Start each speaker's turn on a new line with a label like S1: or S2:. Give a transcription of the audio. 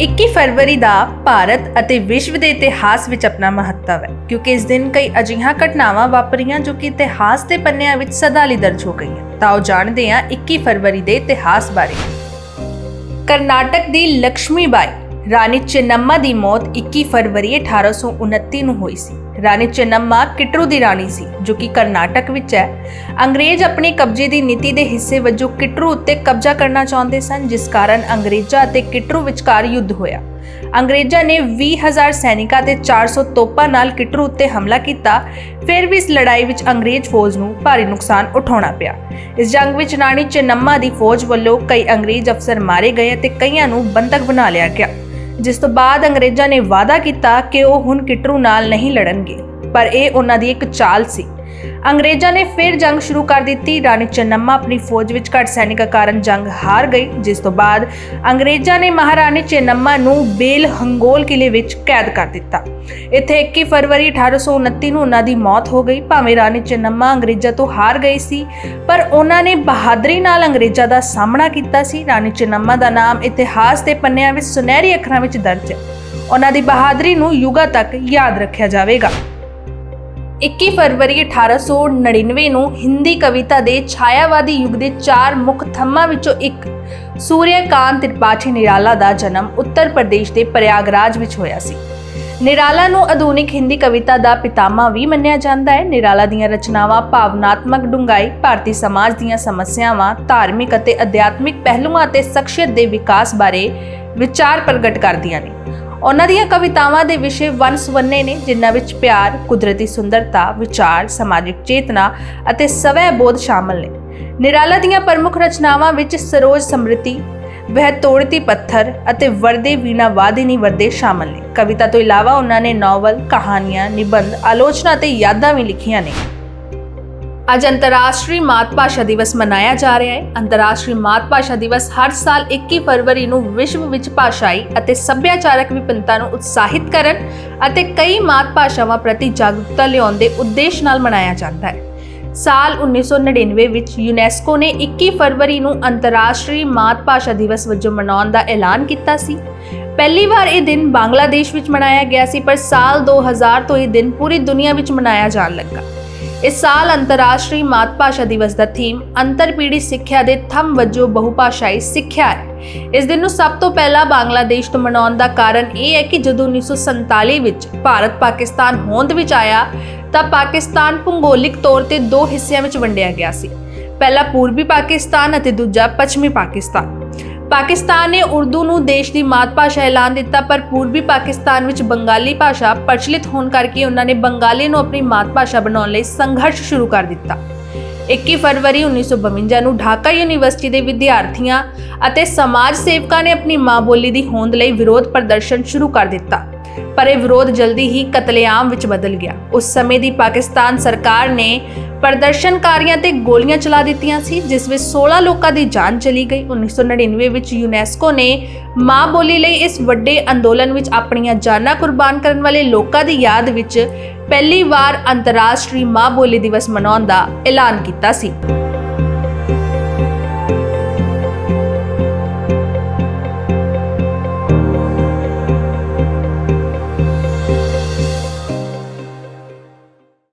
S1: 21 ਫਰਵਰੀ ਦਾ ਭਾਰਤ ਅਤੇ ਵਿਸ਼ਵ ਦੇ ਇਤਿਹਾਸ ਵਿੱਚ ਆਪਣਾ ਮਹੱਤਵ ਹੈ, ਕਿਉਂਕਿ ਇਸ ਦਿਨ ਕਈ ਅਜਿਹੀਆਂ ਘਟਨਾਵਾਂ ਵਾਪਰੀਆਂ ਜੋ ਕਿ ਇਤਿਹਾਸ ਦੇ ਪੰਨਿਆਂ ਵਿੱਚ ਸਦਾ ਲਈ ਦਰਜ ਹੋ ਗਈਆਂ। ਤਾਂ ਉਹ ਜਾਣਦੇ ਹਾਂ 21 ਫਰਵਰੀ ਦੇ ਇਤਿਹਾਸ ਬਾਰੇ। ਕਰਨਾਟਕ ਦੀ ਲక్ష్ਮੀ ਬਾਈ, ਰਾਣੀ ਚੇਨੰਮਾ ਦੀ ਮੌਤ 21 ਫਰਵਰੀ 1829 ਨੂੰ ਹੋਈ ਸੀ। ਰਾਣੀ ਚੰਨਮਾ ਕਿਟਰੂ ਦੀ ਰਾਣੀ ਸੀ, ਜੋ ਕਿ ਕਰਨਾਟਕ ਵਿੱਚ ਹੈ। ਅੰਗਰੇਜ਼ ਆਪਣੇ ਕਬਜ਼ੇ ਦੀ ਨੀਤੀ ਦੇ ਹਿੱਸੇ ਵਜੋਂ ਕਿਟਰੂ ਉੱਤੇ ਕਬਜ਼ਾ ਕਰਨਾ ਚਾਹੁੰਦੇ ਸਨ, ਜਿਸ ਕਾਰਨ ਅੰਗਰੇਜ਼ਾਂ ਅਤੇ ਕਿਟਰੂ ਵਿਚਕਾਰ ਯੁੱਧ ਹੋਇਆ। ਅੰਗਰੇਜ਼ਾਂ ਨੇ 20000 ਸੈਨਿਕਾਂ ਤੇ 400 ਤੋਪਾਂ ਨਾਲ ਕਿਟਰੂ ਉੱਤੇ ਹਮਲਾ ਕੀਤਾ। ਫਿਰ ਵੀ ਇਸ ਲੜਾਈ ਵਿੱਚ ਅੰਗਰੇਜ਼ ਫੌਜ ਨੂੰ ਭਾਰੀ ਨੁਕਸਾਨ ਉਠਾਉਣਾ ਪਿਆ। ਇਸ ਜੰਗ ਵਿੱਚ ਰਾਣੀ ਚੰਨਮਾ ਦੀ ਫੌਜ ਵੱਲੋਂ ਕਈ ਅੰਗਰੇਜ਼ ਅਫਸਰ ਮਾਰੇ ਗਏ ਅਤੇ ਕਈਆਂ ਨੂੰ ਬੰਦਕ ਬਣਾ ਲਿਆ ਗਿਆ। ਜਿਸ ਤੋਂ ਬਾਅਦ ਅੰਗਰੇਜ਼ਾਂ ਨੇ ਵਾਅਦਾ ਕੀਤਾ ਕਿ ਉਹ ਹੁਣ ਕਿਟਰੂ ਨਾਲ ਨਹੀਂ ਲੜਨਗੇ। ਪਰ ਇਹ ਉਹਨਾਂ ਦੀ ਇੱਕ ਚਾਲ ਸੀ। ਅੰਗਰੇਜ਼ਾਂ ਨੇ ਫਿਰ ਜੰਗ ਸ਼ੁਰੂ ਕਰ ਦਿੱਤੀ। ਰਾਣੀ ਚੰਨਮਾ ਆਪਣੀ ਫੌਜ ਵਿੱਚ ਘੱਟ ਸੈਨਿਕਾਂ ਕਾਰਨ ਜੰਗ ਹਾਰ ਗਈ, ਜਿਸ ਤੋਂ ਬਾਅਦ ਅੰਗਰੇਜ਼ਾਂ ਨੇ ਮਹਾਰਾਣੀ ਚੰਨੰਮਾ ਨੂੰ ਬੇਲ ਹੰਗੋਲ ਕਿਲੇ ਵਿੱਚ ਕੈਦ ਕਰ ਦਿੱਤਾ। ਇੱਥੇ 21 ਫਰਵਰੀ 1829 ਨੂੰ ਉਹਨਾਂ ਦੀ ਮੌਤ ਹੋ ਗਈ। ਭਾਵੇਂ ਰਾਣੀ ਚੰਨਮਾ ਅੰਗਰੇਜ਼ਾਂ ਤੋਂ ਹਾਰ ਗਈ ਸੀ, ਪਰ ਉਹਨਾਂ ਨੇ ਬਹਾਦਰੀ ਨਾਲ ਅੰਗਰੇਜ਼ਾਂ ਦਾ ਸਾਹਮਣਾ ਕੀਤਾ ਸੀ। ਰਾਣੀ ਚੰਨੰਮਾ ਦਾ ਨਾਮ ਇਤਿਹਾਸ ਦੇ ਪੰਨਿਆਂ ਵਿੱਚ ਸੁਨਹਿਰੀ ਅੱਖਰਾਂ ਵਿੱਚ ਦਰਜ ਹੈ। ਉਹਨਾਂ ਦੀ ਬਹਾਦਰੀ ਨੂੰ ਯੁਗਾ ਤੱਕ ਯਾਦ ਰੱਖਿਆ ਜਾਵੇਗਾ। 21 ਫਰਵਰੀ 1899 ਨੂੰ ਹਿੰਦੀ ਕਵਿਤਾ ਦੇ ਛਾਇਆਵਾਦੀ ਯੁੱਗ ਦੇ ਚਾਰ ਮੁੱਖ ਥੰਮਾਂ ਵਿੱਚੋਂ ਇੱਕ ਸੂਰਿਆਕਾਂਤ ਤ੍ਰਿਪਾਠੀ ਨਿਰਾਲਾ ਦਾ ਜਨਮ ਉੱਤਰ ਪ੍ਰਦੇਸ਼ ਦੇ ਪ੍ਰਯਾਗਰਾਜ ਵਿੱਚ ਹੋਇਆ ਸੀ। ਨਿਰਾਲਾ ਨੂੰ ਆਧੁਨਿਕ ਹਿੰਦੀ ਕਵਿਤਾ ਦਾ ਪਿਤਾਮਾ ਵੀ ਮੰਨਿਆ ਜਾਂਦਾ ਹੈ। ਨਿਰਾਲਾ ਦੀਆਂ ਰਚਨਾਵਾਂ ਭਾਵਨਾਤਮਕ ਡੂੰਘਾਈ, ਭਾਰਤੀ ਸਮਾਜ ਦੀਆਂ ਸਮੱਸਿਆਵਾਂ, ਧਾਰਮਿਕ ਅਤੇ ਅਧਿਆਤਮਿਕ ਪਹਿਲੂਆਂ ਅਤੇ ਸ਼ਖਸੀਅਤ ਦੇ ਵਿਕਾਸ ਬਾਰੇ ਵਿਚਾਰ ਪ੍ਰਗਟ ਕਰਦੀਆਂ ਨੇ। ਉਹਨਾਂ ਦੀਆਂ ਕਵਿਤਾਵਾਂ ਦੇ ਵਿਸ਼ੇ ਵੰਨ-ਸੁਵੰਨੇ ਨੇ ਜਿਨ੍ਹਾਂ ਵਿੱਚ ਪਿਆਰ, ਕੁਦਰਤੀ ਸੁੰਦਰਤਾ, ਵਿਚਾਰ, ਸਮਾਜਿਕ ਚੇਤਨਾ ਅਤੇ ਸਵੈ ਬੋਧ ਸ਼ਾਮਲ ਨੇ। ਨਿਰਾਲਾ ਦੀਆਂ ਪ੍ਰਮੁੱਖ ਰਚਨਾਵਾਂ ਵਿੱਚ ਸਰੋਜ ਸਮ੍ਰਿਤੀ, ਵਹਿ ਤੋੜਤੀ ਪੱਥਰ ਅਤੇ ਵਰਦੇ ਵੀਣਾ ਵਾਦਿਨੀ ਵਰਦੇ ਸ਼ਾਮਲ ਨੇ। ਕਵਿਤਾ ਤੋਂ ਇਲਾਵਾ ਉਹਨਾਂ ਨੇ ਨਾਵਲ, ਕਹਾਣੀਆਂ, ਨਿਬੰਧ, ਆਲੋਚਨਾ ਅਤੇ ਯਾਦਾਂ ਵੀ ਲਿਖੀਆਂ ਨੇ। ਅੱਜ ਅੰਤਰਰਾਸ਼ਟਰੀ ਮਾਤ ਭਾਸ਼ਾ ਦਿਵਸ ਮਨਾਇਆ ਜਾ ਰਿਹਾ ਹੈ। ਅੰਤਰਰਾਸ਼ਟਰੀ ਮਾਤ ਭਾਸ਼ਾ ਦਿਵਸ ਹਰ ਸਾਲ 21 ਫਰਵਰੀ ਨੂੰ ਵਿਸ਼ਵ ਵਿੱਚ ਭਾਸ਼ਾਈ ਅਤੇ ਸੱਭਿਆਚਾਰਕ ਵਿਭਿੰਨਤਾ ਨੂੰ ਉਤਸ਼ਾਹਿਤ ਕਰਨ ਅਤੇ ਕਈ ਮਾਤ ਭਾਸ਼ਾਵਾਂ ਪ੍ਰਤੀ ਜਾਗਰੂਕਤਾ ਲਿਆਉਣ ਦੇ ਉਦੇਸ਼ ਨਾਲ ਮਨਾਇਆ ਜਾਂਦਾ ਹੈ। ਸਾਲ 1999 ਵਿੱਚ ਯੂਨੈਸਕੋ ਨੇ 21 ਫਰਵਰੀ ਨੂੰ ਅੰਤਰਰਾਸ਼ਟਰੀ ਮਾਤ ਭਾਸ਼ਾ ਦਿਵਸ ਵਜੋਂ ਮਨਾਉਣ ਦਾ ਐਲਾਨ ਕੀਤਾ ਸੀ। ਪਹਿਲੀ ਵਾਰ ਇਹ ਦਿਨ ਬੰਗਲਾਦੇਸ਼ ਵਿੱਚ ਮਨਾਇਆ ਗਿਆ ਸੀ, ਪਰ ਸਾਲ 2000 ਤੋਂ ਇਹ ਦਿਨ ਪੂਰੀ ਦੁਨੀਆ ਵਿੱਚ ਮਨਾਇਆ ਜਾਣ ਲੱਗਾ। ਇਸ ਸਾਲ ਅੰਤਰਰਾਸ਼ਟਰੀ ਮਾਤ ਭਾਸ਼ਾ ਦਿਵਸ ਦਾ ਥੀਮ ਅੰਤਰਪੀੜ੍ਹੀ ਸਿੱਖਿਆ ਦੇ ਥੰਮ ਵਜੋਂ ਬਹੁਭਾਸ਼ਾਈ ਸਿੱਖਿਆ ਹੈ। ਇਸ ਦਿਨ ਨੂੰ ਸਭ ਤੋਂ ਪਹਿਲਾਂ ਬੰਗਲਾਦੇਸ਼ ਤੋਂ ਮਨਾਉਣ ਦਾ ਕਾਰਨ ਇਹ ਹੈ ਕਿ ਜਦੋਂ 1947 ਵਿੱਚ ਭਾਰਤ ਪਾਕਿਸਤਾਨ ਹੋਂਦ ਵਿੱਚ ਆਇਆ, ਤਾਂ ਪਾਕਿਸਤਾਨ ਭੂਗੋਲਿਕ ਤੌਰ ਤੇ ਦੋ ਹਿੱਸਿਆਂ ਵਿੱਚ ਵੰਡਿਆ ਗਿਆ ਸੀ। ਪਹਿਲਾ ਪੂਰਬੀ ਪਾਕਿਸਤਾਨ ਅਤੇ ਦੂਜਾ ਪੱਛਮੀ ਪਾਕਿਸਤਾਨ। ਪਾਕਿਸਤਾਨ ਨੇ ਉਰਦੂ ਨੂੰ ਦੇਸ਼ ਦੀ ਮਾਤ ਭਾਸ਼ਾ ਐਲਾਨ ਦਿੱਤਾ, ਪਰ ਪੂਰਬੀ ਪਾਕਿਸਤਾਨ ਵਿੱਚ ਬੰਗਾਲੀ ਭਾਸ਼ਾ ਪ੍ਰਚਲਿਤ ਹੋਣ ਕਰਕੇ ਉਹਨਾਂ ਨੇ ਬੰਗਾਲੀ ਨੂੰ ਆਪਣੀ ਮਾਤ ਭਾਸ਼ਾ ਬਣਾਉਣ ਲਈ ਸੰਘਰਸ਼ ਸ਼ੁਰੂ ਕਰ ਦਿੱਤਾ। 21 ਫਰਵਰੀ 1952 ਨੂੰ ਢਾਕਾ ਯੂਨੀਵਰਸਿਟੀ ਦੇ ਵਿਦਿਆਰਥੀਆਂ ਅਤੇ ਸਮਾਜ ਸੇਵਕਾਂ ਨੇ ਆਪਣੀ ਮਾਂ ਬੋਲੀ ਦੀ ਹੋਂਦ ਲਈ ਵਿਰੋਧ ਪ੍ਰਦਰਸ਼ਨ ਸ਼ੁਰੂ ਕਰ ਦਿੱਤਾ। ਪਰ ਇਹ ਵਿਰੋਧ ਜਲਦੀ ਹੀ ਕਤਲੇਆਮ ਵਿੱਚ ਬਦਲ ਗਿਆ। ਉਸ ਸਮੇਂ ਦੀ ਪਾਕਿਸਤਾਨ ਸਰਕਾਰ ਨੇ ਪ੍ਰਦਰਸ਼ਨਕਾਰੀਆਂ ਤੇ ਗੋਲੀਆਂ ਚਲਾ ਦਿੱਤੀਆਂ ਸੀ, ਜਿਸ ਵਿੱਚ 16 ਲੋਕਾਂ ਦੀ ਜਾਨ ਚਲੀ ਗਈ। 1999 ਵਿੱਚ ਯੂਨੈਸਕੋ ਨੇ ਮਾਂ ਬੋਲੀ ਲਈ ਇਸ ਵੱਡੇ ਅੰਦੋਲਨ ਵਿੱਚ ਆਪਣੀਆਂ ਜਾਨਾਂ ਕੁਰਬਾਨ ਕਰਨ ਵਾਲੇ ਲੋਕਾਂ ਦੀ ਯਾਦ ਵਿੱਚ ਪਹਿਲੀ ਵਾਰ ਅੰਤਰਰਾਸ਼ਟਰੀ ਮਾਂ ਬੋਲੀ ਦਿਵਸ ਮਨਾਉਣ ਦਾ ਐਲਾਨ ਕੀਤਾ ਸੀ।